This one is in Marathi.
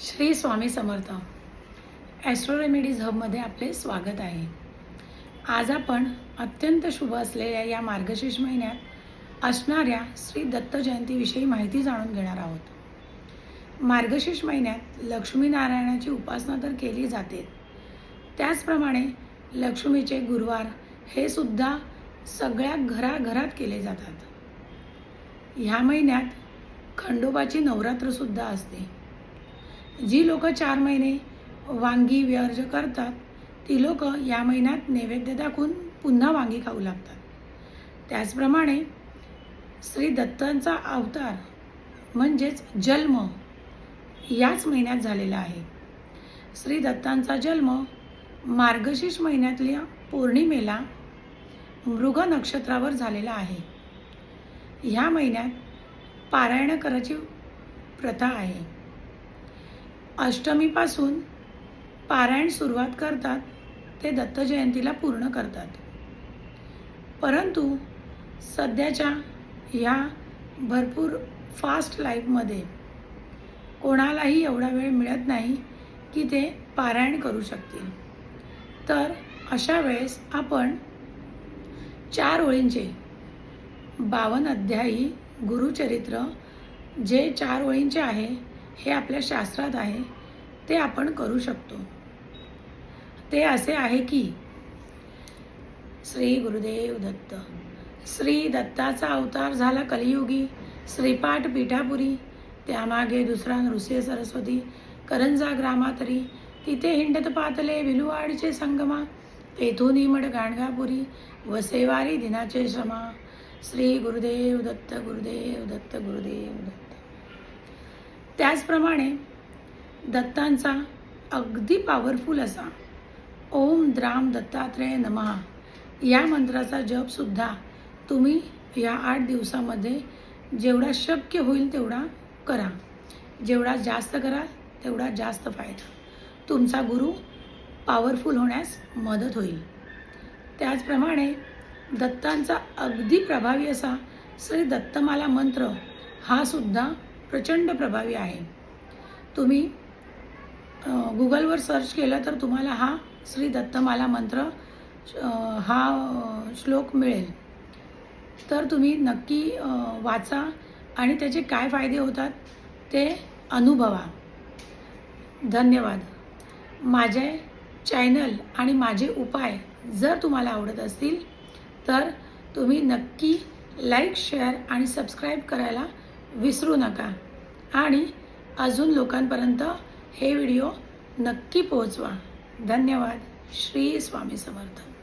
श्री स्वामी समर्थ. ॲस्ट्रो रेमेडीज हबमध्ये आपले स्वागत आहे. आज आपण अत्यंत शुभ असलेल्या या मार्गशीर्ष महिन्यात असणाऱ्या श्री दत्त जयंतीविषयी माहिती जाणून घेणार आहोत. मार्गशीर्ष महिन्यात लक्ष्मीनारायणाची उपासना तर केली जाते. त्याचप्रमाणे लक्ष्मीचे गुरुवार हे सुद्धा सगळ्या घराघरात केले जातात. ह्या महिन्यात खंडोबाची नवरात्रसुद्धा असते. जी लोकं चार महिने वांगी व्यर्ज करतात ती लोकं या महिन्यात नैवेद्य दाखवून पुन्हा वांगी खाऊ लागतात. त्याचप्रमाणे श्री दत्तांचा अवतार म्हणजेच जन्म याच महिन्यात झालेला आहे. श्री दत्तांचा जन्म मार्गशीर्ष महिन्यातल्या पौर्णिमेला मृग नक्षत्रावर झालेला आहे. ह्या महिन्यात पारायण करायची प्रथा आहे. अष्टमीपासून पारायण सुरुवात करतात ते दत्त जयंतीला पूर्ण करतात. परंतु सध्याच्या ह्या भरपूर फास्ट लाईफमध्ये कोणालाही एवढा वेळ मिळत नाही की ते पारायण करू शकतील. तर अशा वेळेस आपण चार ओळींचे बावन अध्यायी गुरुचरित्र जे चार ओळींचे आहे हे आपल्या शास्त्रात आहे. ते आपण करू शकतो. ते असे आहे की श्री गुरुदेव दत्त. श्री दत्ताचा अवतार झाला कलियुगी श्रीपाठ पिठापुरी त्यामागे दुसरा नृसिंह सरस्वती करंजा ग्रामातरी तिथे हिंडत पातले विलुवाडचे संगमा तेथून मड गाणगापुरी वसेवारी दिनाचे श्रमा श्री गुरुदेव दत्त गुरुदेव दत्त गुरुदेव दत्त. त्याचप्रमाणे दत्तांचा अगदी पॉवरफुल असा. ओम द्राम दत्तात्रय नमः. या मंत्राचा जपसुद्धा तुम्ही या आठ दिवसामध्ये जेवढा शक्य होईल तेवढा करा. जेवढा जास्त कराल तेवढा जास्त फायदा. तुमचा गुरु पॉवरफुल होण्यास मदत होईल. त्याचप्रमाणे दत्तांचा अगदी प्रभावी असा श्री दत्तमाला मंत्र हा सुद्धा प्रचंड प्रभावी आहे. तुम्ही गुगलवर सर्च केलं तर तुम्हाला हा श्री दत्तमाला मंत्र हा श्लोक मिळेल. तर तुम्ही नक्की वाचा आणि त्याचे काय फायदे होतात ते अनुभवा. धन्यवाद. माझे चॅनल आणि माझे उपाय जर तुम्हाला आवडत असतील तर तुम्ही नक्की लाईक शेअर आणि सबस्क्राईब करायला विसरू नका. आणि अजून लोकांपर्यंत हे व्हिडिओ नक्की पोहोचवा. धन्यवाद. श्री स्वामी समर्थ.